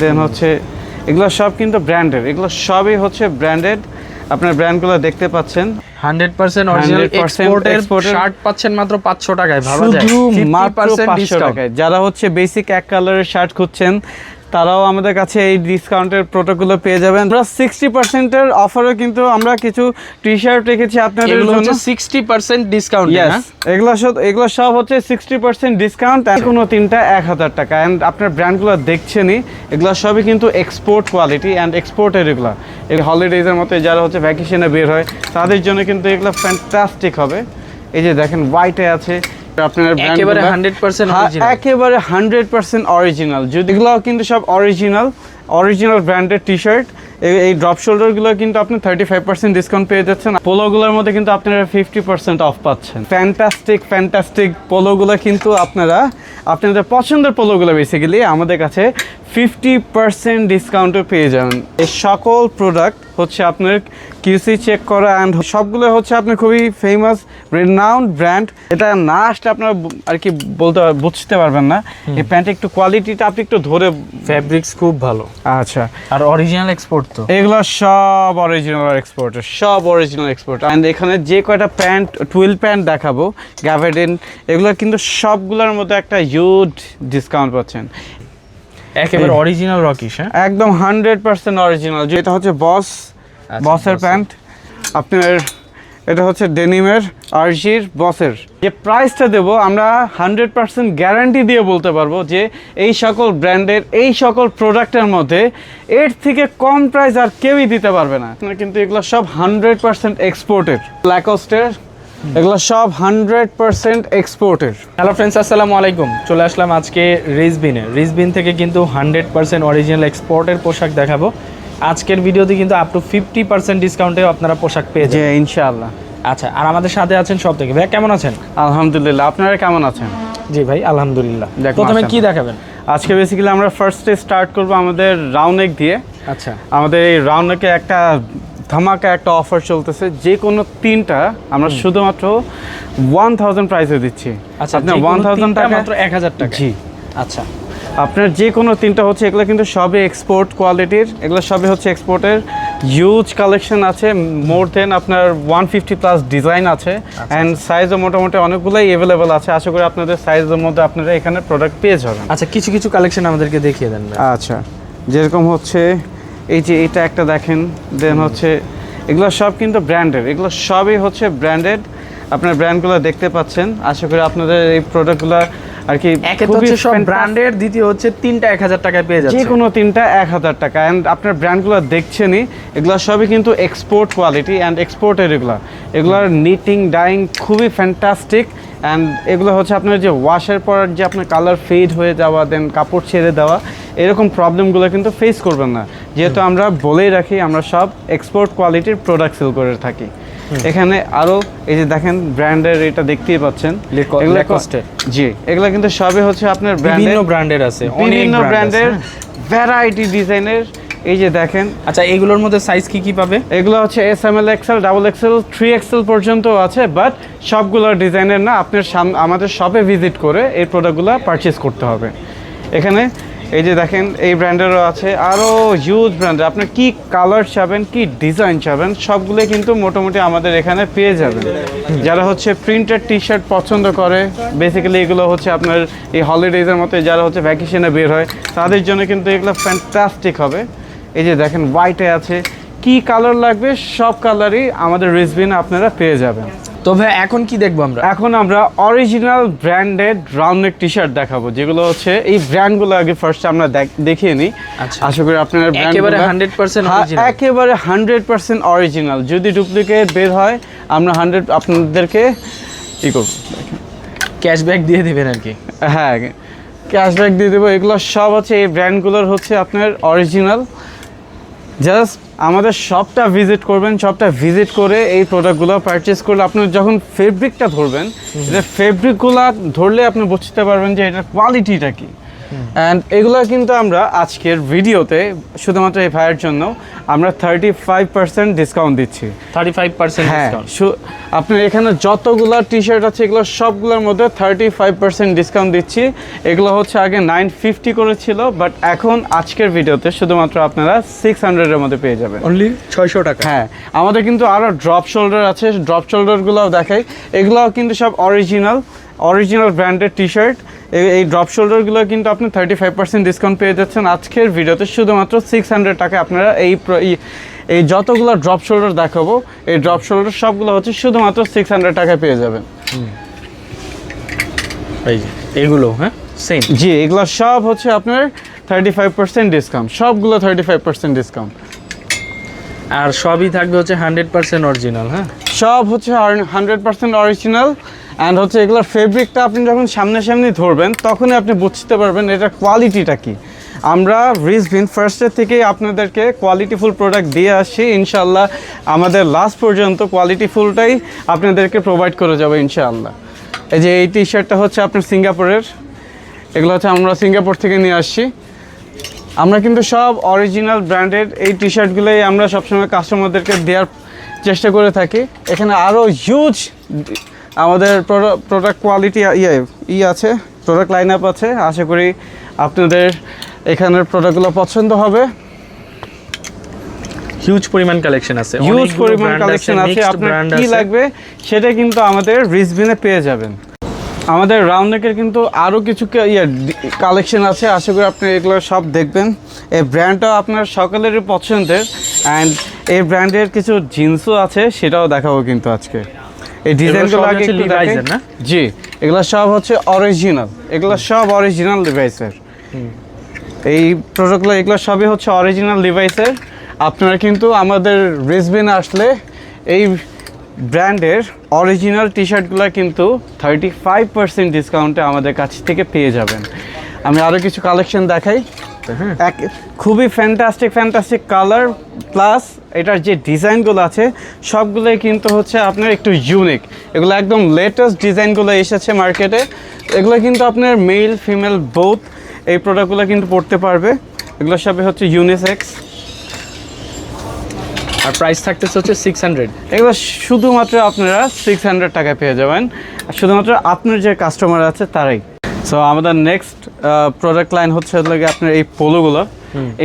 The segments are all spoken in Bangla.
দেন হচ্ছে এগুলো সব কিন্তু ব্র্যান্ডেড এগুলো সবই হচ্ছে ব্র্যান্ডেড আপনার ব্র্যান্ডগুলো দেখতে পাচ্ছেন। হান্ড্রেড পার্সেন্ট অরিজিনাল 100% এক্সপোর্টের শার্ট পাচ্ছেন মাত্র পাঁচশো টাকায় ভালো যায়। শুধু মাত্র পার্সেন্ট পাঁচশো ডিসকাউন্ট টাকায়। যারা হচ্ছে বেসিক এক কালারের শার্ট খুঁজছেন তারাও আমাদের কাছে এই ডিসকাউন্টের প্রোডাক্টগুলো পেয়ে যাবেন। আমরা সিক্সটি পার্সেন্টের অফারও কিন্তু আমরা কিছু টি শার্ট রেখেছি আপনাদের এগুলো জন্য। সিক্সটি পার্সেন্ট ডিসকাউন্ট এগুলো সব এগুলো সব হচ্ছে সিক্সটি পার্সেন্ট ডিসকাউন্ট কোনো তিনটা এক হাজার টাকা। অ্যান্ড আপনার ব্র্যান্ডগুলো দেখছেনই এগুলো সবই কিন্তু এক্সপোর্ট কোয়ালিটি অ্যান্ড এক্সপোর্টের এগুলো। এই হলিডেজের মতো যারা হচ্ছে ভ্যাকেশনে বের হয় তাদের জন্য কিন্তু এগুলো ফ্যান্টাস্টিক হবে। এই যে দেখেন হোয়াইটে আছে আপনার একেবারে 100% হ্যাঁ, একেবারে অরিজিনাল কিন্তু সব অরিজিনাল অরিজিনাল ব্র্যান্ডের টি শার্ট এই ড্রপ শোল্ডারগুলো কিন্তু আপনি থার্টি ফাইভ পার্সেন্ট ডিসকাউন্ট পেয়ে যাচ্ছেন। পোলোগুলোর মধ্যে কিন্তু আপনারা ফিফটি পার্সেন্ট অফ পাচ্ছেন। ফ্যান্টাস্টিক ফ্যান্টাস্টিক পোলোগুলো কিন্তু আপনারা আপনাদের পছন্দের পোলোগুলো বেসিক্যালি আমাদের কাছে ফিফটি পার্সেন্ট ডিসকাউন্টে পেয়ে যাবেন এই সকল প্রোডাক্ট হচ্ছে আপনার কিউসি চেক করা অ্যান্ড সবগুলো হচ্ছে আপনি খুবই ফেমাস রেনাউন্ড ব্র্যান্ড এটা না আসলে আপনারা আর কি বলতে বুঝতে পারবেন না। এই প্যান্টের একটু কোয়ালিটিটা আপনি একটু ধরে ফ্যাব্রিক্স খুব ভালো। আচ্ছা। আর অরিজিনাল এক্সপোর্ট তো। এগুলো সব অরিজিনাল এক্সপোর্ট সব অরিজিনাল এক্সপোর্ট অ্যান্ড এখানে যে কয়টা প্যান্ট টুয়েলভ প্যান্ট দেখাবো গ্যাভেডিন এগুলো কিন্তু সবগুলোর মধ্যে একটা হিউজ ডিসকাউন্ট পাচ্ছেন। একেবারে অরিজিনাল রকিস হ্যাঁ? একদম হান্ড্রেড পার্সেন্ট অরিজিনাল যেটা হচ্ছে বস আচ্ছা, বসের প্যান্ট। আপনার এটা হচ্ছে ডেনিমের আরজির বসের। যে প্রাইসটা দেব আমরা হান্ড্রেড পার্সেন্ট গ্যারান্টি দিয়ে বলতে পারব যে এই সকল ব্র্যান্ডের এই সকল প্রোডাক্টের মধ্যে এর থেকে কম প্রাইস আর কেউই দিতে পারবে না। আপনার কিন্তু এগুলো সব হান্ড্রেড পার্সেন্ট এক্সপোর্টের ব্ল্যাকস্টের এগুলো সব হান্ড্রেড পার্সেন্ট এক্সপোর্টের হ্যালো ফ্রেন্ডস আসসালামু আলাইকুম। চলে আসলাম আজকে রিজবিনে। রিজবিন থেকে কিন্তু হান্ড্রেড পার্সেন্ট অরিজিনাল এক্সপোর্টের পোশাক দেখাবো। আজকের ভিডিওতে কিন্তু আপ টু ফিফটি পার্সেন্ট ডিসকাউন্টেও আপনারা পোশাক পেয়ে যে যাবেন। ইনশাআল্লাহ। আচ্ছা আর আমাদের সাথে আছেন সব থেকে। ভাই কেমন আছেন? আলহামদুলিল্লাহ আপনারা কেমন আছেন? জি ভাই আলহামদুলিল্লাহ। দেখ, প্রথমে কি দেখাবেন? আজকে বেসিক্যালি আমরা ফার্স্টে স্টার্ট করব আমাদের রাউনেক দিয়ে। আচ্ছা। আমাদের এই রাউনেকে একটা ধামাকা একটা অফার চলতেছে যে কোনো তিনটা আমরা শুধুমাত্র ওয়ান থাউজেন্ড প্রাইসে দিচ্ছি। আচ্ছা আপনার ওয়ান থাউজেন্ড টাকা মাত্র এক হাজার টাকা। জি। আচ্ছা। আপনার যে কোনো তিনটা হচ্ছে এগুলো কিন্তু সবই এক্সপোর্ট কোয়ালিটির এগুলো সবই হচ্ছে এক্সপোর্টের হিউজ কালেকশন আছে মোর দেন আপনার ওয়ান ফিফটি প্লাস ডিজাইন আছে। অ্যান্ড সাইজও মোটামুটি অনেকগুলোই অ্যাভেলেবেল আছে। আশা করি আপনাদের সাইজের মধ্যে আপনারা এখানে প্রোডাক্ট পেয়ে যাবেন। আচ্ছা কিছু কিছু কালেকশন আমাদেরকে দেখিয়ে দেন আচ্ছা যেরকম হচ্ছে এই যে এটা একটা দেখেন দেন হচ্ছে এগুলো সব কিন্তু ব্র্যান্ডেড এগুলো সবই হচ্ছে ব্র্যান্ডেড আপনার ব্র্যান্ডগুলো দেখতে পাচ্ছেন। আশা করি আপনাদের এই প্রোডাক্টগুলো আর কি হচ্ছে সব ব্র্যান্ডের দ্বিতীয় হচ্ছে তিনটা এক হাজার টাকায় পেয়ে যাচ্ছে। যে কোনো তিনটা এক হাজার টাকা। অ্যান্ড আপনার ব্র্যান্ডগুলো দেখছেনই এগুলো সবই কিন্তু এক্সপোর্ট কোয়ালিটি অ্যান্ড এক্সপোর্টের এগুলো। এগুলোর নিটিং ডাইং খুবই ফ্যান্টাস্টিক অ্যান্ড এগুলো হচ্ছে আপনার যে ওয়াশের পর যে আপনার কালার ফেড হয়ে যাওয়া দেন কাপড় ছেড়ে দেওয়া এরকম প্রবলেমগুলো কিন্তু ফেস করবেন না। যেহেতু আমরা বলেই রাখি আমরা সব এক্সপোর্ট কোয়ালিটির প্রোডাক্ট সেল করে থাকি। এখানে আরও এই যে দেখেন ব্র্যান্ডের এটা দেখতেই পাচ্ছেন। জি এগুলো কিন্তু সবই হচ্ছে আপনার বিভিন্ন ব্র্যান্ডের আছে বিভিন্ন ব্র্যান্ডের। ভ্যারাইটি ডিজাইনের এই যে দেখেন। আচ্ছা এগুলোর মধ্যে সাইজ কি কি পাবে? এগুলো হচ্ছে S M L XL double XL three XL পর্যন্ত আছে বাট সবগুলো ডিজাইনের না আপনার সাম- আমাদের শপে ভিজিট করে এই প্রোডাক্টগুলো পারচেস করতে হবে। এখানে এই যে দেখেন এই ব্র্যান্ডেরও আছে আরও হিউজ ব্র্যান্ডের আপনার কি কালার চাবেন কি ডিজাইন চাবেন সবগুলোই কিন্তু মোটামুটি আমাদের এখানে পেয়ে যাবেন। যারা হচ্ছে প্রিন্টেড টি শার্ট পছন্দ করে বেসিক্যালি এগুলো হচ্ছে আপনার এই হলিডেজের মতো যারা হচ্ছে ভ্যাকেশনে বের হয় তাদের জন্য কিন্তু এগুলো ফ্যান্টাস্টিক হবে। এই যে দেখেন হোয়াইটে আছে। কি কালার লাগবে? সব কালারই আমাদের রিসবিনে আপনারা পেয়ে যাবেন। তো ভাই এখন কি দেখব আমরা? এখন আমরা original branded round neck T shirt দেখাবো যেগুলো হচ্ছে এই ব্র্যান্ডগুলো আগে ফার্স্ট আমরা দেখ- দেখিয়ে নিই। আচ্ছা। আশা করি আপনারা একেবারে 100% হ্যাঁ, original। একেবারে হান্ড্রেড পার্সেন্ট অরিজিনাল যদি ডুপ্লিকেট বের হয় আমরা হান্ড্রেড আপনাদেরকে ই করব? ক্যাশব্যাক দিয়ে দিবেন আর কি। হ্যাঁ ক্যাশব্যাক দিয়ে দেবো। এগুলো সব হচ্ছে এই ব্র্যান্ডগুলোর হচ্ছে আপনার অরিজিনাল জাস্ট আমাদের শপটা ভিজিট করবেন শপটা ভিজিট করে এই প্রোডাক্টগুলো পারচেস করলে আপনি যখন ফেব্রিকটা ধরবেন এটা ফেব্রিকগুলো ধরলে আপনি বুঝতে পারবেন যে এটার কোয়ালিটিটা কি। অ্যান্ড এগুলো কিন্তু আমরা আজকের ভিডিওতে শুধুমাত্র এই ভাইয়ের জন্য আমরা থার্টি ফাইভ পার্সেন্ট ডিসকাউন্ট দিচ্ছি থার্টি ফাইভ পার্সেন্ট হ্যাঁ আপনার এখানে যতগুলো টি শার্ট আছে এগুলো সবগুলোর মধ্যে থার্টি ফাইভ পার্সেন্ট ডিসকাউন্ট দিচ্ছি। এগুলো হচ্ছে আগে নাইন ফিফটি করেছিল বাট এখন আজকের ভিডিওতে শুধুমাত্র আপনারা সিক্স হান্ড্রেডের মধ্যে পেয়ে যাবেন। অনলি ছয়শো টাকা। হ্যাঁ আমাদের কিন্তু আরও ড্রপ শোল্ডার আছে ড্রপ শোল্ডারগুলোও দেখাই। এগুলোও কিন্তু সব অরিজিনাল অরিজিনাল ব্র্যান্ডের টি শার্ট এই ড্রপ শোল্ডারগুলো কিন্তু আপনি থার্টি ফাইভ পার্সেন্ট ডিসকাউন্ট পেয়ে যাচ্ছেন। আজকের ভিডিওতে শুধুমাত্র সিক্স হান্ড্রেড টাকা আপনারা এই এই- যতগুলো ড্রপ শোল্ডার দেখাবো এই ড্রপ শোল্ডার সবগুলো হচ্ছে শুধুমাত্র সিক্স হান্ড্রেড টাকায় পেয়ে যাবেন। এগুলো হ্যাঁ? সেম জি এগুলো সব হচ্ছে আপনার থার্টি ফাইভ পার্সেন্ট ডিসকাউন্ট সবগুলো থার্টি ফাইভ পার্সেন্ট ডিসকাউন্ট আর সবই থাকবে হচ্ছে হান্ড্রেড পার্সেন্ট অরিজিনাল হ্যাঁ? সব হচ্ছে হান্ড্রেড পার্সেন্ট অরিজিনাল অ্যান্ড হচ্ছে এগুলোর ফেব্রিকটা আপনি যখন সামনাসামনি ধরবেন, তখনই আপনি বুঝতে পারবেন এটার কোয়ালিটিটা কি। আমরা রিসভিন ফার্স্টের থেকেই আপনাদেরকে কোয়ালিটিফুল প্রোডাক্ট দিয়ে আসছি। ইনশাল্লাহ আমাদের লাস্ট পর্যন্ত কোয়ালিটিফুলটাই আপনাদেরকে প্রোভাইড করে যাব ইনশাআল্লাহ। এই যে এই টি শার্টটা হচ্ছে আপনার সিঙ্গাপুরের। এগুলো হচ্ছে আমরা সিঙ্গাপুর থেকে নিয়ে আসছি। আমরা কিন্তু সব অরিজিনাল ব্র্যান্ডেড এই টি শার্টগুলোই আমরা সবসময় কাস্টমারদেরকে দেওয়ার চেষ্টা করে থাকি। এখানে আরও হিউজ আমাদের প্রোডাক্ট কোয়ালিটি ইয়ে ই আছে প্রোডাক্ট লাইন আপ আছে। আশা করি আপনাদের এখানের প্রোডাক্টগুলো পছন্দ হবে। হিউজ পরিমাণ কালেকশন আছে। হিউজ পরিমাণ কালেকশন আছে আপনার কি লাগবে সেটা কিন্তু আমাদের রিসবিনে পেয়ে যাবেন। আমাদের রাউন্ড নেকের কিন্তু আরও কিছু ইয়ে কালেকশন আছে। আশা করি আপনি এগুলো সব দেখবেন। এই ব্র্যান্ডটা আপনার সকলেরই পছন্দের। অ্যান্ড এই ব্র্যান্ডের কিছু জিন্সও আছে সেটাও দেখাবো কিন্তু আজকে। এই ডিজাইনগুলো আগে একটু দেখেন। না? জি এগুলো সব হচ্ছে অরিজিনাল এগুলো সব অরিজিনাল ডিভাইসের এই প্রোডাক্টগুলো এগুলো সবই হচ্ছে অরিজিনাল ডিভাইসের আপনারা কিন্তু আমাদের রেসবিন আসলে এই ব্র্যান্ডের অরিজিনাল টি শার্টগুলো কিন্তু থার্টি ফাইভ পার্সেন্ট ডিসকাউন্টে আমাদের কাছ থেকে পেয়ে যাবেন। আমি আরও কিছু কালেকশন দেখাই। হ্যাঁ এক খুবই ফ্যান্টাস্টিক ফ্যান্টাস্টিক কালার প্লাস এটার যে ডিজাইনগুলো আছে সবগুলোই কিন্তু হচ্ছে আপনার একটু ইউনিক এগুলো একদম লেটেস্ট ডিজাইনগুলো এসেছে মার্কেটে এগুলো কিন্তু আপনার মেল ফিমেল বোথ এই প্রোডাক্টগুলো কিন্তু পড়তে পারবে। এগুলো সবই হচ্ছে ইউনিসেক্স আর প্রাইস থাকতেছে হচ্ছে সিক্স হান্ড্রেড এগুলো শুধুমাত্র আপনারা সিক্স হান্ড্রেড টাকায় পেয়ে যাবেন। আর শুধুমাত্র আপনার যে কাস্টমার আছে তারাই। সো আমাদের নেক্সট প্রোডাক্ট লাইন হচ্ছে হলো গিয়ে আপনার এই পোলোগুলো।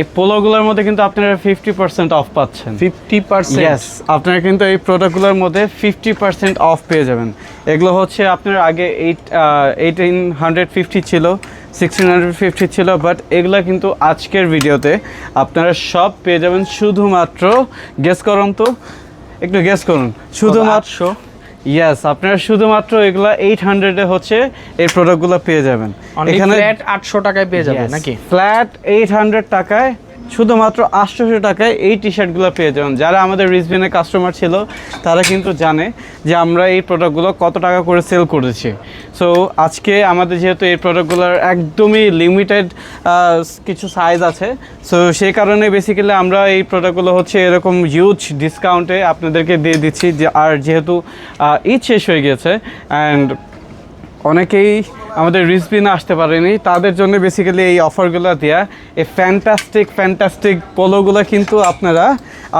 এই পোলোগুলোর মধ্যে কিন্তু আপনারা ফিফটি পার্সেন্ট অফ পাচ্ছেন। ফিফটি পার্সেন্ট ইয়েস আপনারা কিন্তু এই প্রোডাক্টগুলোর মধ্যে ফিফটি পার্সেন্ট অফ পেয়ে যাবেন। এগুলো হচ্ছে আপনার আগে এইট এইটিন হান্ড্রেড ফিফটি ছিল সিক্সটিন হান্ড্রেড ফিফটি ছিল বাট এগুলো কিন্তু আজকের ভিডিওতে আপনারা সব পেয়ে যাবেন। শুধুমাত্র গেস করুন তো। একটু গেস করুন। শুধুমাত্র ইয়েস আপনারা শুধুমাত্র এগুলা এইট হান্ড্রেডে হচ্ছে এই প্রোডাক্টগুলো পেয়ে যাবেন। এখানে ফ্ল্যাট আটশো টাকায় পেয়ে যাবেন নাকি? ফ্ল্যাট এইট হান্ড্রেড টাকায় শুধুমাত্র আটশোশো টাকায় এই টি শার্টগুলো পেয়ে যাবেন। যারা আমাদের রিসবিনের কাস্টমার ছিল, তারা কিন্তু জানে যে আমরা এই প্রোডাক্টগুলো কত টাকা করে সেল করেছি। সো আজকে আমাদের যেহেতু এই প্রোডাক্টগুলোর একদমই লিমিটেড কিছু সাইজ আছে। সো সেই কারণে বেসিক্যালি আমরা এই প্রোডাক্টগুলো হচ্ছে এরকম হিউজ ডিসকাউন্টে আপনাদেরকে দিয়ে দিচ্ছি আর যেহেতু ঈদ শেষ হয়ে গেছে অ্যান্ড অনেকেই আমাদের রিসবিনে আসতে পারেনি। তাদের জন্য বেসিক্যালি এই অফারগুলো দেওয়া এই ফ্যান্টাস্টিক ফ্যান্টাস্টিক পোলোগুলো কিন্তু আপনারা,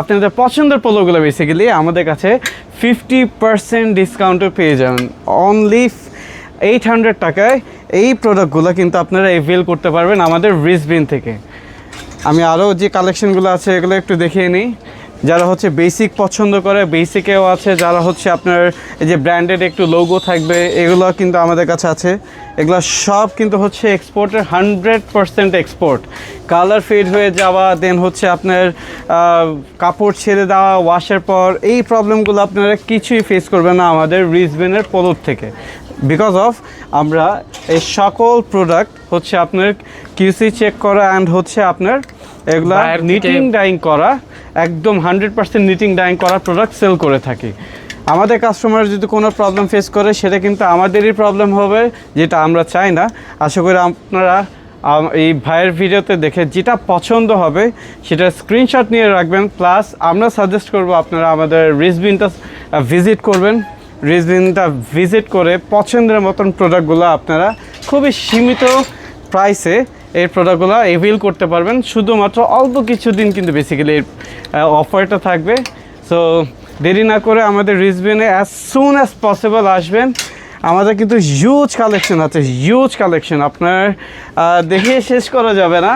আপনাদের পছন্দের পোলোগুলো বেসিক্যালি আমাদের কাছে ফিফটি পার্সেন্ট ডিসকাউন্টও পেয়ে যাবেন। অনলি এইট হান্ড্রেড টাকায় এই প্রোডাক্টগুলো কিন্তু আপনারা এভেল করতে পারবেন আমাদের রিসবিন থেকে। আমি আরও যে কালেকশনগুলো আছে, এগুলো একটু দেখিয়ে নিই। যারা হচ্ছে বেসিক পছন্দ করে বেসিকেও আছে যারা হচ্ছে আপনার এই যে ব্র্যান্ডেড একটু লোগো থাকবে এগুলো কিন্তু আমাদের কাছে আছে। এগুলো সব কিন্তু হচ্ছে এক্সপোর্টের hundred percent export colour fade হয়ে যাওয়া দেন হচ্ছে আপনার কাপড় ছেড়ে দেওয়া ওয়াশের পর এই প্রবলেমগুলো আপনারা কিছুই ফেস করবেন না আমাদের রিসবেনের পোলোর থেকে। বিকজ অফ আমরা এই সকল প্রোডাক্ট হচ্ছে আপনার কিউসি চেক করা অ্যান্ড হচ্ছে আপনার এগুলা নিটিং ডাইং করা। একদম হান্ড্রেড পার্সেন্ট নিটিং ডাইং করা প্রোডাক্ট সেল করে থাকি। আমাদের কাস্টমার যদি কোনো প্রবলেম ফেস করে, সেটা কিন্তু আমাদেরই প্রবলেম হবে, যেটা আমরা চাই না। আশা করি আপনারা এই ভাইয়ের ভিডিওতে দেখে যেটা পছন্দ হবে, সেটা স্ক্রিনশট নিয়ে রাখবেন। প্লাস আমরা সাজেস্ট করব আপনারা আমাদের রিসবিনটা ভিজিট করবেন। রিসবিনটা ভিজিট করে পছন্দের মতন প্রোডাক্টগুলো আপনারা খুবই সীমিত প্রাইসে এই প্রোডাক্টগুলো এভেল করতে পারবেন। শুধুমাত্র অল্প কিছু দিন কিন্তু বেসিক্যালি এর অফারটা থাকবে। সো দেরি না করে আমাদের রিসবিনে অ্যাজ সুন অ্যাজ পসিবল আসবেন। আমাদের কিন্তু হিউজ কালেকশন আছে হিউজ কালেকশন আপনার দেখে শেষ করা যাবে না।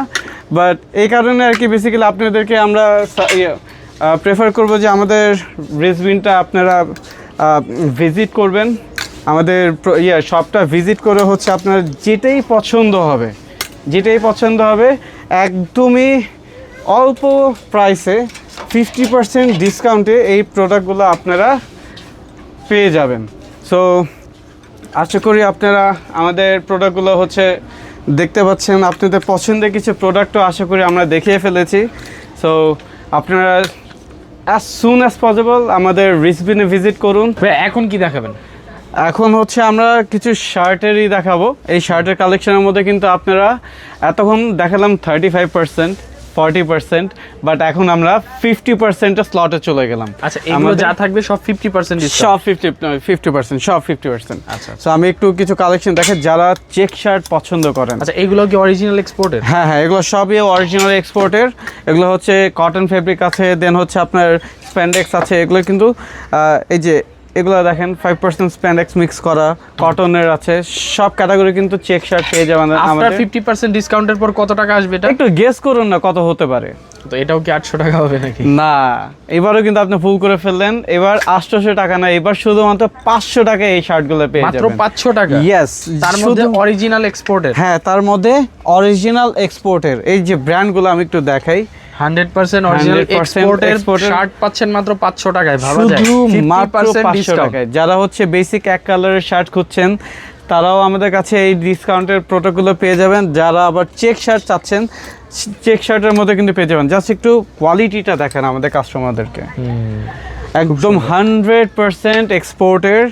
বাট এই কারণে আর কি বেসিক্যালি আপনাদেরকে আমরা প্রেফার করব যে আমাদের রিসবিনটা আপনারা ভিজিট করবেন। আমাদের ইয়ে শপটা ভিজিট করে হচ্ছে আপনার যেটাই পছন্দ হবে। যেটাই পছন্দ হবে, একদমই অল্প প্রাইসে ফিফটি পার্সেন্ট ডিসকাউন্টে এই প্রোডাক্টগুলো আপনারা পেয়ে যাবেন। সো আশা করি আপনারা আমাদের প্রোডাক্টগুলো হচ্ছে দেখতে পাচ্ছেন, আপনাদের পছন্দের কিছু প্রোডাক্টও আশা করি আমরা দেখিয়ে ফেলেছি। সো আপনারা অ্যাজ সুন অ্যাজ পসিবল আমাদের রিসবিনে ভিজিট করুন। এখন কি দেখাবেন? এখন হচ্ছে আমরা কিছু শার্টেরই দেখাবো। এই শার্টের কালেকশনের মধ্যে কিন্তু আপনারা এতক্ষণ দেখালাম thirty five percent forty percent but এখন আমরা ফিফটি পার্সেন্টের স্লটে চলে গেলাম। আচ্ছা যা থাকবে সব ফিফটি পার্সেন্ট সব ফিফটি ফিফটি পার্সেন্ট সব ফিফটি পার্সেন্ট আচ্ছা সো আমি একটু কিছু কালেকশন দেখে যারা চেক শার্ট পছন্দ করেন। আচ্ছা এগুলো কি অরিজিনাল এক্সপোর্টের হ্যাঁ হ্যাঁ এগুলো সবই অরিজিনাল এক্সপোর্টের এগুলো হচ্ছে কটন ফেব্রিক আছে দেন হচ্ছে আপনার স্প্যান্ডেক্স আছে এগুলো কিন্তু এই যে এগুলো দেখেন ফাইভ পার্সেন্ট স্প্যান্ডেক্স মিক্স করা কটনের আছে সব ক্যাটাগরি কিন্তু চেক শার্ট পেয়ে যাবেন আফটার ফিফটি পার্সেন্ট ডিসকাউন্টের পর কত টাকা আসবে এটা? একটু গেস করুন না কত হতে পারে। তো এটাও কি আটশো টাকা হবে নাকি? না এবারও কিন্তু আপনি ভুল করে ফেললেন। এবার আটশোশো টাকা না এবার শুধুমাত্র পাঁচশো টাকা এই শার্টগুলো পেয়ে মাত্র পাঁচশো টাকা? ইয়েস তার মধ্যে অরিজিনাল এক্সপোর্টের হ্যাঁ তার মধ্যে অরিজিনাল এক্সপোর্টের এই যে ব্র্যান্ডগুলো আমি একটু দেখাই। হান্ড্রেড পার্সেন্ট অরিজিনাল 100% এক্সপোর্টের শার্ট পাচ্ছেন মাত্র পাঁচশো টাকায় ভাবা যায়। শুধু মাত্র পার্সেন্ট পাঁচশো ডিসকাউন্ট টাকায়। যারা হচ্ছে বেসিক এক কালারের শার্ট খুঁজছেন তারাও আমাদের কাছে এই ডিসকাউন্টের প্রোডাক্টগুলো পেয়ে যাবেন। যারা আবার চেক শার্ট চাচ্ছেন চেক শার্টের মধ্যে কিন্তু পেয়ে যাবেন। জাস্ট একটু কোয়ালিটিটা দেখেন আমাদের কাস্টমারদেরকে একদম হান্ড্রেড পারসেন্ট এক্সপোর্টের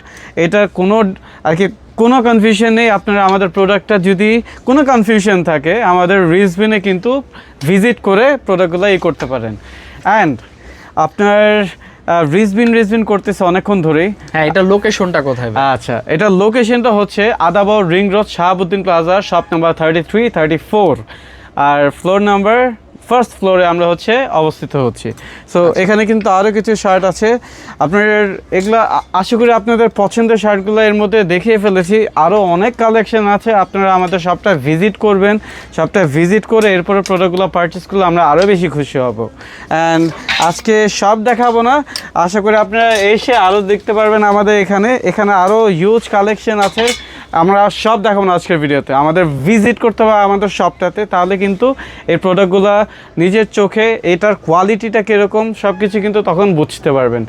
এটা কোনো আর কি কোনো কনফিউশন নেই। আপনারা আমাদের প্রোডাক্টটা যদি কোনো কনফিউশন থাকে আমাদের রিসবিনে কিন্তু ভিজিট করে প্রোডাক্টগুলো এই করতে পারেন। অ্যান্ড আপনার রিসবিন রিসবিন করতেছে অনেকক্ষণ ধরেই। হ্যাঁ এটা লোকেশনটা কোথায় আচ্ছা এটা লোকেশনটা হচ্ছে Adabor ring road Shahabuddin plaza shop number thirty three thirty four আর ফ্লোর নাম্বার ফার্স্ট ফ্লোরে আমরা হচ্ছে অবস্থিত হচ্ছি। সো এখানে কিন্তু আরও কিছু শার্ট আছে। আপনার এগুলো আশা করি আপনাদের পছন্দের শার্টগুলো এর মধ্যে দেখিয়ে ফেলেছি। আরও অনেক কালেকশন আছে আপনারা আমাদের শপটা ভিজিট করবেন। শপটা ভিজিট করে এরপরে প্রোডাক্টগুলো পারচেস করলে আমরা আরও বেশি খুশি হব। অ্যান্ড আজকে সব দেখাবো না। আশা করি আপনারা এসে আরও দেখতে পারবেন আমাদের এখানে। এখানে আরও হিউজ কালেকশন আছে। আমরা সব দেখাবো না আজকের ভিডিওতে। আমাদের ভিজিট করতে হবে আমাদের শপটাতে তাহলে কিন্তু এই প্রোডাক্টগুলো নিজের চোখে এটার কোয়ালিটিটা কীরকম সব কিছু কিন্তু তখন বুঝতে পারবেন।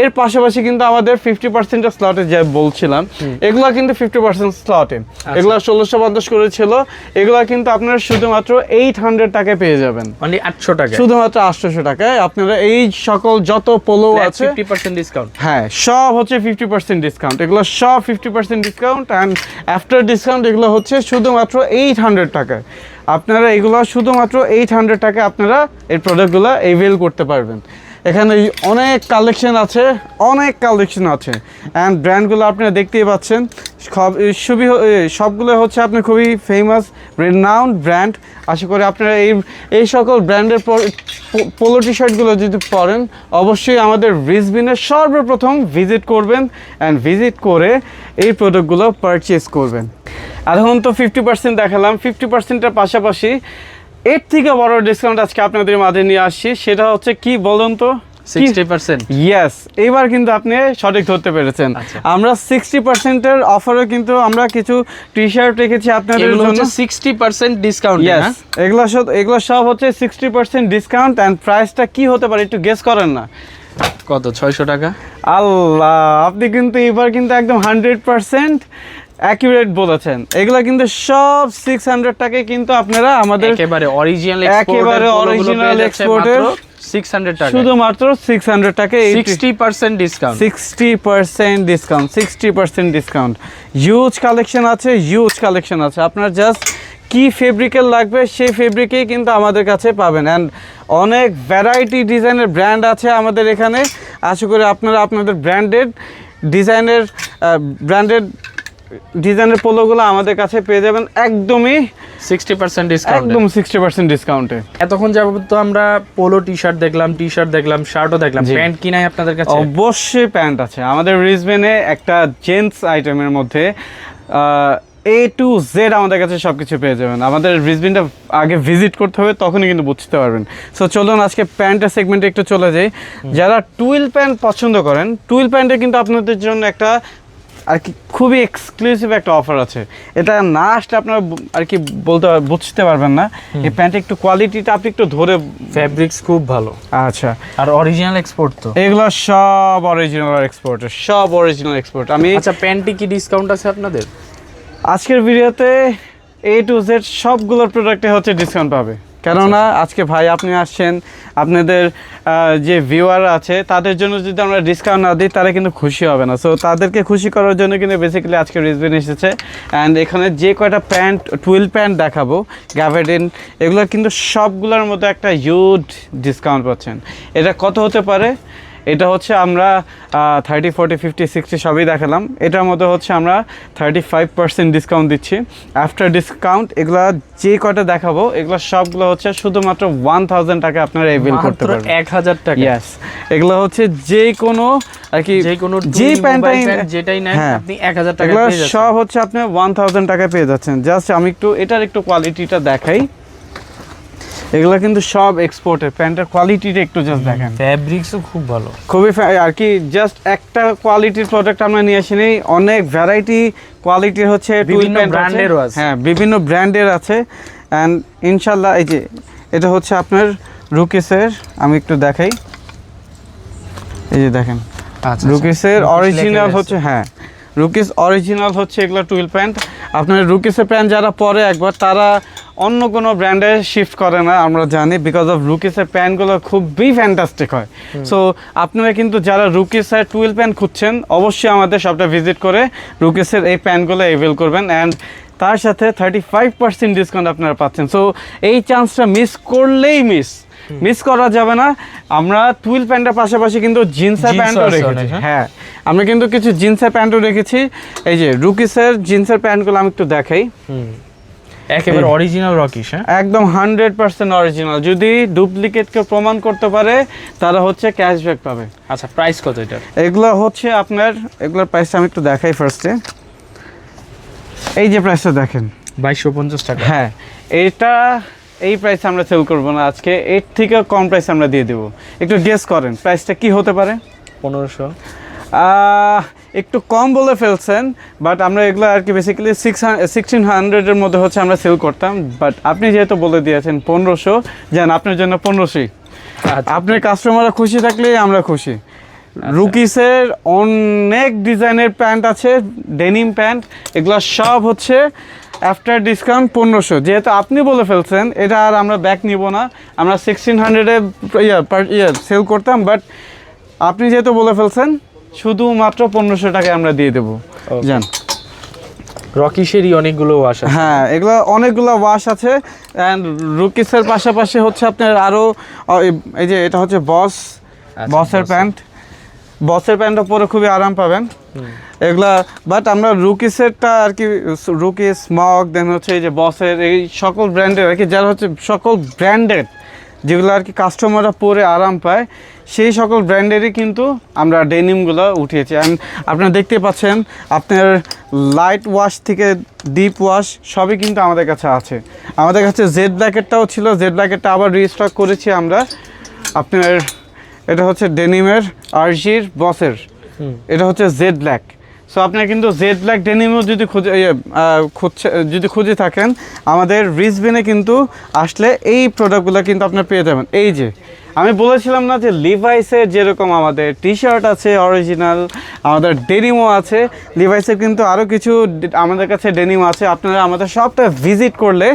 এর পাশাপাশি কিন্তু আমাদের ফিফটি পার্সেন্টের স্লটে যে বলছিলাম এগুলো কিন্তু ফিফটি পার্সেন্ট স্লটে এগুলো ষোলোশো পঞ্চাশ করেছিল এগুলো কিন্তু আপনারা শুধুমাত্র এইট হান্ড্রেড টাকায় পেয়ে যাবেন। অনলি আটশো টাকা শুধুমাত্র আটশোশো টাকায়। আপনারা এই সকল যত পোলো আছে ফিফটি পার্সেন্ট ডিসকাউন্ট হ্যাঁ সব হচ্ছে ফিফটি পার্সেন্ট ডিসকাউন্ট এগুলো সব fifty percent discount and after discount এগুলো হচ্ছে শুধুমাত্র এইট হান্ড্রেড টাকায় আপনারা এগুলো শুধুমাত্র এইট হান্ড্রেড টাকায় আপনারা এই প্রোডাক্টগুলো এভেল করতে পারবেন। এখানে অনেক কালেকশন আছে, অনেক কালেকশন আছে। অ্যান্ড ব্র্যান্ডগুলো আপনারা দেখতেই পাচ্ছেন। সব খুবই সবগুলো হচ্ছে আপনি খুবই ফেমাস রেনাউন্ড ব্র্যান্ড আশা করি আপনারা এই এই সকল ব্র্যান্ডের পোলো টি শার্টগুলো যদি পরেন, অবশ্যই আমাদের ব্রিসবিনে সর্বপ্রথম ভিজিট করবেন অ্যান্ড ভিজিট করে এই প্রোডাক্টগুলো পারচেস করবেন। এখন তো ফিফটি পার্সেন্ট দেখালাম ফিফটি পার্সেন্টের পাশাপাশি এর থেকে বড় ডিসকাউন্ট আজকে আপনাদের মাঝে নিয়ে আসছি, সেটা হচ্ছে কি বলুন তো? কিন্তু আপনি সঠিক ধরতে পেরেছেন। আমরা সিক্সটি পার্সেন্টের অফারও কিন্তু আমরা কিছু টি শার্ট রেখেছি আপনাদের জন্য। সিক্সটি পার্সেন্ট ডিসকাউন্ট এগুলো এগুলো সব হচ্ছে সিক্সটি পার্সেন্ট ডিসকাউন্ট অ্যান্ড প্রাইসটা কি হতে পারে একটু গেস করেন না। কত ছয়শো টাকা? আল্লাহ আপনি কিন্তু এবার কিন্তু একদম হান্ড্রেড পার্সেন্ট অ্যাকিউরেট বলেছেন। এগুলা কিন্তু সব 600 টাকায় কিন্তু আপনারা আমাদের একেবারে অরিজিনাল একেবারে অরিজিনাল এক্সপোর্টের 600 টাকা শুধুমাত্র ডিসকাউন্ট 60% ডিসকাউন্ট 60% ডিসকাউন্ট কালেকশন আছে কালেকশন আছে। আপনার জাস্ট কি ফেব্রিকের লাগবে সেই ফেব্রিকেই কিন্তু আমাদের কাছে পাবেন। অ্যান্ড অনেক ভ্যারাইটি ডিজাইনের ব্র্যান্ড আছে আমাদের এখানে। আশা করি আপনারা আপনাদের ব্র্যান্ডেড ডিজাইনের ব্র্যান্ডেড ডিজাইনের পোলোগুলো আমাদের কাছে পেয়ে যাবেন একদমই সিক্সটি পার্সেন্ট ডিসকাউন্ট একদম সিক্সটি পার্সেন্ট ডিসকাউন্টে এতক্ষণ যাবত তো আমরা পোলো টি শার্ট দেখলাম টি শার্ট দেখলাম। শার্টও দেখলাম প্যান্ট কি নাই আপনাদের কাছে? অবশ্যই প্যান্ট আছে। আমাদের রিজবেনে একটা জেন্টস আইটেমের মধ্যে এ টু জেড আমাদের কাছে সব কিছু পেয়ে যাবেন। আমাদের রিজবিনটা আগে ভিজিট করতে হবে তখনই কিন্তু বুঝতে পারবেন। সো চলুন আজকে প্যান্টের সেগমেন্টে একটু চলে যাই। যারা টুইল প্যান্ট পছন্দ করেন টুইল প্যান্টে কিন্তু আপনাদের জন্য একটা আর কি খুবই এক্সক্লুসিভ একটা অফার আছে। এটা না আসলে আপনারা আর কি বলতে বুঝতে পারবেন না। এই প্যান্টের একটু কোয়ালিটিটা আপনি একটু ধরে ফ্যাব্রিক্স খুব ভালো। আচ্ছা। আর অরিজিনাল এক্সপোর্ট তো। এগুলো সব অরিজিনাল এক্সপোর্ট সব অরিজিনাল এক্সপোর্ট আমি আচ্ছা প্যান্টে কি ডিসকাউন্ট আছে আপনাদের? আজকের ভিডিওতে এ টু জেড সবগুলোর প্রোডাক্টে হচ্ছে ডিসকাউন্ট পাবে। কেননা আজকে ভাই আপনি আসছেন, আপনাদের যে ভিউয়ার আছে, তাদের জন্য যদি আমরা ডিসকাউন্ট না দিই, তারা কিন্তু খুশি হবে না। সো তাদেরকে খুশি করার জন্য কিন্তু বেসিক্যালি আজকে রিজবেন এসেছে। অ্যান্ড এখানে যে কয়টা প্যান্ট টুয়েল প্যান্ট দেখাবো গ্যাভেডিন এগুলো কিন্তু সবগুলোর মতো একটা হিউজ ডিসকাউন্ট পাচ্ছেন। এটা কত হতে পারে? এটা হচ্ছে আমরা থার্টি ফোর্টি ফিফটি সিক্সটি সবই দেখালাম। এটার মধ্যে হচ্ছে আমরা থার্টি ফাইভ পার্সেন্ট ডিসকাউন্ট দিচ্ছি। আফটার ডিসকাউন্ট এগুলো যে কটা দেখাবো এগুলো সবগুলো হচ্ছে শুধুমাত্র ওয়ান থাউজেন্ড টাকা আপনারা করতে পারবেন। এক হাজার টাকা। ইয়েস এগুলো হচ্ছে যে কোনো আর কি যে কোনো যে যে প্যান্টটাই প্যান্ট যেটাই নেন হ্যাঁ। আপনি এক হাজার টাকা সব হচ্ছে আপনি ওয়ান থাউজেন্ড টাকায় পেয়ে যাচ্ছেন। জাস্ট আমি একটু এটার একটু কোয়ালিটিটা দেখাই। এগুলো কিন্তু সব এক্সপোর্টের প্যান্টের কোয়ালিটিটা একটু জাস্ট দেখেন। ফ্যাব্রিক্সও খুব ভালো। খুবই আর কি জাস্ট একটা কোয়ালিটির প্রোডাক্ট আমরা নিয়ে আসিনি। অনেক ভ্যারাইটি কোয়ালিটির হচ্ছে বিভিন্ন ব্র্যান্ডের আছে। হ্যাঁ বিভিন্ন ব্র্যান্ডের আছে। অ্যান্ড ইনশাল্লাহ এই যে এটা হচ্ছে আপনার রুকিসের আমি একটু দেখাই। এই যে দেখেন আচ্ছা রুকিসের অরিজিনাল হচ্ছে হ্যাঁ রুকিস অরিজিনাল হচ্ছে এগুলো টুইল প্যান্ট আপনার রুকিসের প্যান্ট যারা পরে একবার তারা অন্য কোনো ব্র্যান্ডে শিফট করে না আমরা জানি বিকজ অফ রুকিসের প্যান্টগুলো খুবই ফ্যান্টাস্টিক হয়। সো আপনারা কিন্তু যারা রুকিসের টুইল প্যান্ট খুঁজছেন অবশ্যই আমাদের শপটা ভিজিট করে রুকিসের এই প্যান্টগুলো এভেল করবেন অ্যান্ড তার সাথে থার্টি ফাইভ পার্সেন্ট ডিসকাউন্ট আপনারা পাচ্ছেন। সো এই চান্সটা মিস করলেই মিস মিস করা যাবে না। আমরা টুইল প্যান্টের পাশাপাশি কিন্তু জিন্সের প্যান্টও রেখেছি। হ্যাঁ? হ্যাঁ আমরা কিন্তু কিছু জিন্সের প্যান্টও রেখেছি। এই যে রুকিসের জিন্সের প্যান্টগুলো আমি একটু দেখাই। একেবারে অরিজিনাল রকিশ হ্যাঁ? একদম হান্ড্রেড পার্সেন্ট অরিজিনাল যদি ডুপ্লিকেটকে প্রমাণ করতে পারে তারা হচ্ছে ক্যাশব্যাক পাবে। আচ্ছা প্রাইস কত এটার? এগুলো হচ্ছে আপনার এগুলোর প্রাইসটা আমি একটু দেখাই ফার্স্টে এই যে প্রাইসটা দেখেন। বাইশশো পঞ্চাশ টাকা। হ্যাঁ এটা এই প্রাইসে আমরা সেল করব না আজকে। এর থেকে কম প্রাইস আমরা দিয়ে দেবো। একটু গেস করেন প্রাইসটা কি হতে পারে? পনেরোশো। একটু কম বলে ফেলছেন বাট আমরা এগুলো আর কি বেসিক্যালি সিক্স সিক্সটিন হান্ড্রেডের মধ্যে হচ্ছে আমরা সেল করতাম বাট আপনি যেহেতু বলে দিয়েছেন পনেরোশো যান আপনার জন্য পনেরোশোই। আচ্ছা। আপনার কাস্টমাররা খুশি থাকলেই আমরা খুশি। রুকিসের অনেক ডিজাইনের প্যান্ট আছে ডেনিম প্যান্ট এগুলো সব হচ্ছে আফটার ডিসকাউন্ট পনেরোশো। যেহেতু আপনি বলে ফেলছেন এটা আর আমরা ব্যাক নিব না। আমরা সিক্সটিন হান্ড্রেডে ইয়ে সেল করতাম বাট আপনি যেহেতু বলে ফেলছেন শুধুমাত্র পনেরোশো টাকায় আমরা দিয়ে দেবো. যান রকিশেরই অনেকগুলো ওয়াশ আছে। হ্যাঁ এগুলো অনেকগুলো ওয়াশ আছে। অ্যান্ড রুকিসের পাশাপাশি হচ্ছে আপনার আরও এই যে এটা হচ্ছে বস বসের। প্যান্ট বসের প্যান্টটা পরে খুবই আরাম পাবেন। এগুলা বাট আমরা রুকিসেরটা আর কি রুকিস স্মক দেন হচ্ছে এই যে বসের এই সকল ব্র্যান্ডের আর কি যারা হচ্ছে সকল ব্র্যান্ডেড যেগুলো আর কি কাস্টমাররা পরে আরাম পায় সেই সকল ব্র্যান্ডেরই কিন্তু আমরা ডেনিমগুলো উঠিয়েছি। অ্যান্ড আপনারা দেখতে পাচ্ছেন আপনার লাইট ওয়াশ থেকে ডিপ ওয়াশ সবই কিন্তু আমাদের কাছে আছে। আমাদের কাছে জেড ব্ল্যাকেটটাও ছিল জেড ব্ল্যাকেটটা আবার রিস্টক করেছি আমরা। আপনার এটা হচ্ছে ডেনিমের আরজির বসের এটা হচ্ছে জেড ব্ল্যাক সো আপনার কিন্তু জেড ব্ল্যাক ডেনিমও যদি খুঁজে ইয়ে, খুঁজছে যদি খুঁজে থাকেন আমাদের রিসবিনে কিন্তু আসলে এই প্রোডাক্টগুলো কিন্তু আপনার পেয়ে যাবেন। এই যে আমি বলেছিলাম না যে লিভাইসের যেরকম আমাদের টি শার্ট আছে অরিজিনাল আমাদের ডেনিমও আছে লিভাইসের কিন্তু আরও কিছু আমাদের কাছে ডেনিম আছে। আপনারা আমাদের সবটা ভিজিট করলে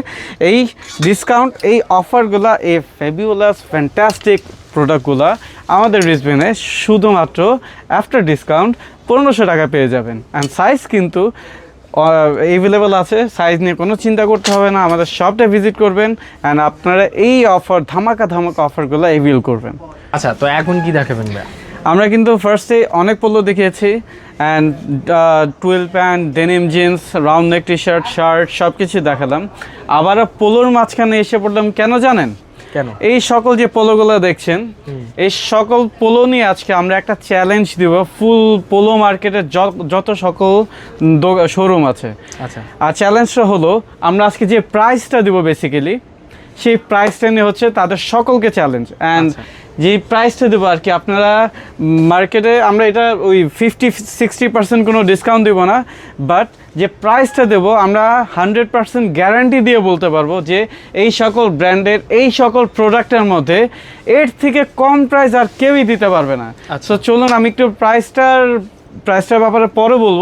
এই ডিসকাউন্ট এই অফারগুলো এই ফেবিউলাস ফ্যান্টাস্টিক প্রোডাক্টগুলো আমাদের রিসবেনে শুধুমাত্র আফটার ডিসকাউন্ট পনেরোশো টাকা পেয়ে যাবেন। অ্যান্ড সাইজ কিন্তু এভেলেবল আছে সাইজ নিয়ে কোনো চিন্তা করতে হবে না আমাদের শপটা ভিজিট করবেন অ্যান্ড আপনারা এই অফার ধামাকা ধামাকা অফারগুলো এভিল করবেন। আচ্ছা তো এখন কি দেখাবেন ভাই? আমরা কিন্তু ফার্স্টে অনেক পল্য দেখিয়েছি and twelve pant denim jeans round neck T shirt shirt সব কিছু দেখালাম। আবার পোলোর মাঝখানে এসে পড়লাম কেন জানেন? কেন? এই সকল যে পোলোগুলো দেখছেন এই সকল পোলো নিয়ে আজকে আমরা একটা চ্যালেঞ্জ দিব। ফুল পোলো মার্কেটের যত সকল শোরুম আছে। আচ্ছা। আর চ্যালেঞ্জটা হলো আমরা আজকে যে প্রাইসটা দিব বেসিক্যালি সেই প্রাইসটা নিয়ে হচ্ছে তাদের সকলকে চ্যালেঞ্জ অ্যান্ড। যে প্রাইসটা দেবো আর কি আপনারা মার্কেটে আমরা এটা ওই ফিফটি সিক্সটি পার্সেন্ট কোনো ডিসকাউন্ট দেবো না বাট যে প্রাইসটা দেবো আমরা হান্ড্রেড পার্সেন্ট গ্যারান্টি দিয়ে বলতে পারব যে এই সকল ব্র্যান্ডের এই সকল প্রোডাক্টের মধ্যে এর থেকে কম প্রাইস আর কেউই দিতে পারবে না। আচ্ছা। সো চলুন আমি একটু প্রাইসটার প্রাইসটার ব্যাপারে পরে বলব।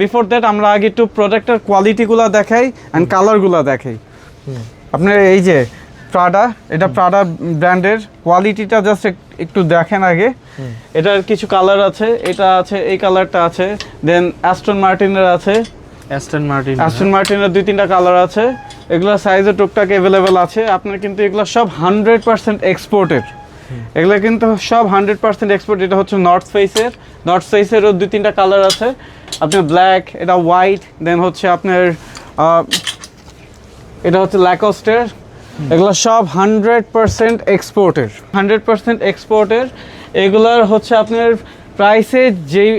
বিফোর দ্যাট আমরা আগে একটু প্রোডাক্টের কোয়ালিটিগুলো দেখাই অ্যান্ড কালারগুলো দেখাই। আপনার এই যে প্রাডা এটা প্রাডা ব্র্যান্ডের কোয়ালিটিটা জাস্ট একটু দেখেন আগে। এটার কিছু কালার আছে এটা আছে এই কালারটা আছে দেন অ্যাস্টন মার্টিনের আছে। অ্যাস্টন মার্টিন অ্যাস্টন মার্টিনের দুই তিনটা কালার আছে। এগুলো সাইজে টুকটাক অ্যাভেলেবেল আছে। আপনার কিন্তু এগুলো সব হান্ড্রেড পার্সেন্ট এক্সপোর্টেড এগুলো কিন্তু সব হান্ড্রেড পার্সেন্ট এক্সপোর্ট এটা হচ্ছে নর্থ ফেসের নর্থ ফেসেরও দুই তিনটা কালার আছে। আপনার ব্ল্যাক এটা হোয়াইট দেন হচ্ছে আপনার এটা হচ্ছে ল্যাকোস্টের এগুলো সব হান্ড্রেড পার্সেন্ট এক্সপোর্টের হান্ড্রেড পার্সেন্ট এক্সপোর্টের এগুলার হচ্ছে আপনার প্রাইসে যেই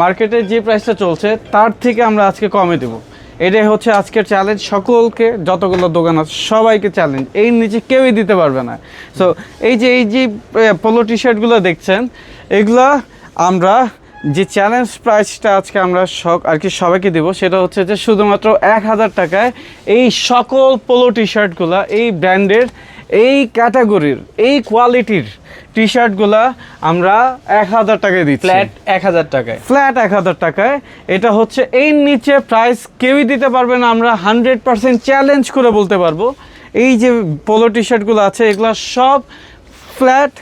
মার্কেটে যে প্রাইসটা চলছে, তার থেকে আমরা আজকে কমে দেবো। এটাই হচ্ছে আজকের চ্যালেঞ্জ সকলকে যতগুলো দোকান আছে, সবাইকে চ্যালেঞ্জ এই নিচে কেউই দিতে পারবে না। সো এই যে এই যে পোলো টি শার্টগুলো দেখছেন, এগুলা আমরা যে চ্যালেঞ্জ প্রাইসটা আজকে আমরা সব আর কি সবাইকে দেব সেটা হচ্ছে যে শুধুমাত্র এক হাজার টাকায় এই সকল পোলো টি শার্টগুলো এই ব্র্যান্ডের এই ক্যাটাগরির এই কোয়ালিটির টি শার্টগুলা আমরা এক হাজার টাকায় দিচ্ছি। ফ্ল্যাট এক হাজার টাকায়। ফ্ল্যাট এক হাজার টাকায়। এটা হচ্ছে এই নিচে প্রাইস কেউই দিতে পারবে না আমরা হান্ড্রেড পার্সেন্ট চ্যালেঞ্জ করে বলতে পারব। এই যে পোলো টি শার্টগুলো আছে এগুলো সব ফ্ল্যাট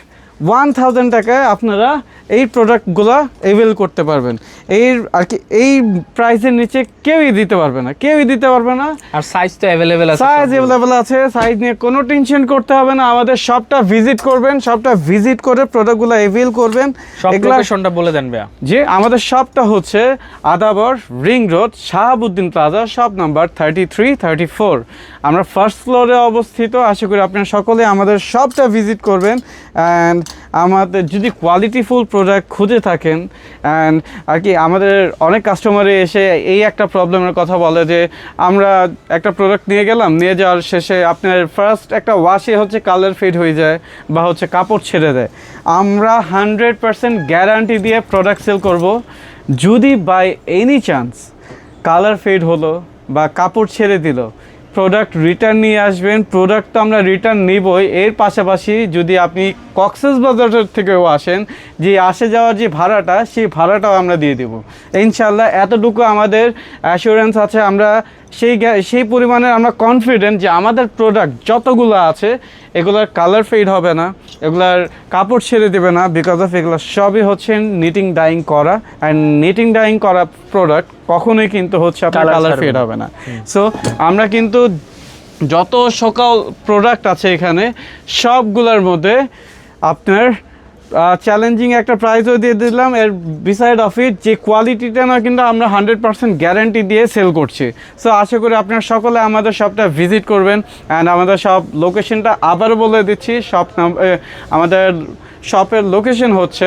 ওয়ান থাউজেন্ড টাকায় আপনারা এই প্রোডাক্টগুলো এভেল করতে পারবেন। এই আর কি এই প্রাইসের নিচে কেউই দিতে পারবে না কেউই দিতে পারবে না। আর সাইজ তো অ্যাভেলেবেল আছে সাইজ অ্যাভেলেবেল আছে সাইজ নিয়ে কোনো টেনশন করতে হবে না আমাদের সবটা ভিজিট করবেন সবটা ভিজিট করে প্রোডাক্টগুলো এভেল করবেন। লোকেশনটা বলে দেন ভাইয়া। যে আমাদের সবটা হচ্ছে Adabor ring road Shahabuddin plaza shop number thirty three thirty four আমরা ফার্স্ট ফ্লোরে অবস্থিত আশা করি আপনারা সকলে আমাদের সবটা ভিজিট করবেন। অ্যান্ড আমাদের যদি কোয়ালিটিফুল প্রোডাক্ট খুঁজে থাকেন অ্যান্ড আর কি আমাদের অনেক কাস্টমারে এসে এই একটা প্রবলেমের কথা বলে যে, আমরা একটা প্রোডাক্ট নিয়ে গেলাম, নিয়ে যাওয়ার শেষে আপনার ফার্স্ট একটা ওয়াশে হচ্ছে কালার ফেড হয়ে যায় বা হচ্ছে কাপড় ছেড়ে দেয়। আমরা হান্ড্রেড পার্সেন্ট গ্যারান্টি দিয়ে প্রোডাক্ট সেল করব। যদি by any chance colour fade হলো বা কাপড় ছেড়ে দিল প্রোডাক্ট রিটার্ন নিয়ে আসবেন। প্রোডাক্ট তো আমরা রিটার্ন নিবই। এর পাশাপাশি যদি আপনি কক্সেস বাজার থেকেও আসেন, যে আসে যাওয়ার যে ভাড়াটা, সেই ভাড়াটাও আমরা দিয়ে দেবো। ইনশাল্লাহ এতটুকু আমাদের অ্যাসুরেন্স আছে। আমরা সেই সেই পরিমাণে আমরা কনফিডেন্ট যে আমাদের প্রোডাক্ট যতগুলো আছে এগুলোর কালার ফেড হবে না এগুলার কাপড় ছেড়ে দেবে না বিকজ অফ এগুলো সবই হচ্ছে নিটিং ডাইং করা অ্যান্ড নিটিং ডাইং করা প্রোডাক্ট কখনোই কিন্তু হচ্ছে আপনার কালার ফেড হবে না। সো আমরা কিন্তু যত সকল প্রোডাক্ট আছে এখানে সবগুলোর মধ্যে আপনার চ্যালেঞ্জিং একটা প্রাইজও দিয়ে দিলাম। এর বিসাইড অফ ইট যে কোয়ালিটিটা না কিন্তু আমরা হান্ড্রেড পার্সেন্ট গ্যারান্টি দিয়ে সেল করছি। সো আশা করি আপনারা সকলে আমাদের শপটা ভিজিট করবেন। অ্যান্ড আমাদের সব লোকেশনটা আবার বলে দিচ্ছি শপ আমাদের শপের লোকেশন হচ্ছে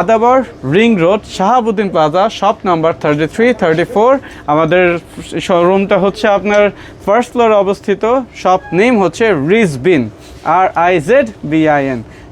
Adabor ring road, Shahabuddin plaza shop number thirty three thirty four আমাদের শোরুমটা হচ্ছে আপনার ফার্স্ট ফ্লোরে অবস্থিত। শপ নেম হচ্ছে Rizbin R I Z B I N